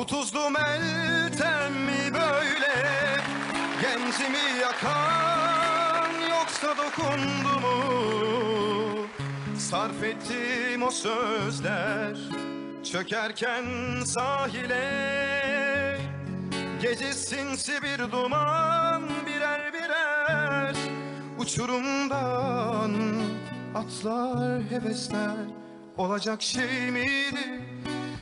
Bu tuzlu meltem mi böyle? Gencimi yakan yoksa dokundu mu? Sarf ettim o sözler Çökerken sahile. Gece sinsi bir duman birer birer. Uçurumdan atlar hevesler Olacak şey miydi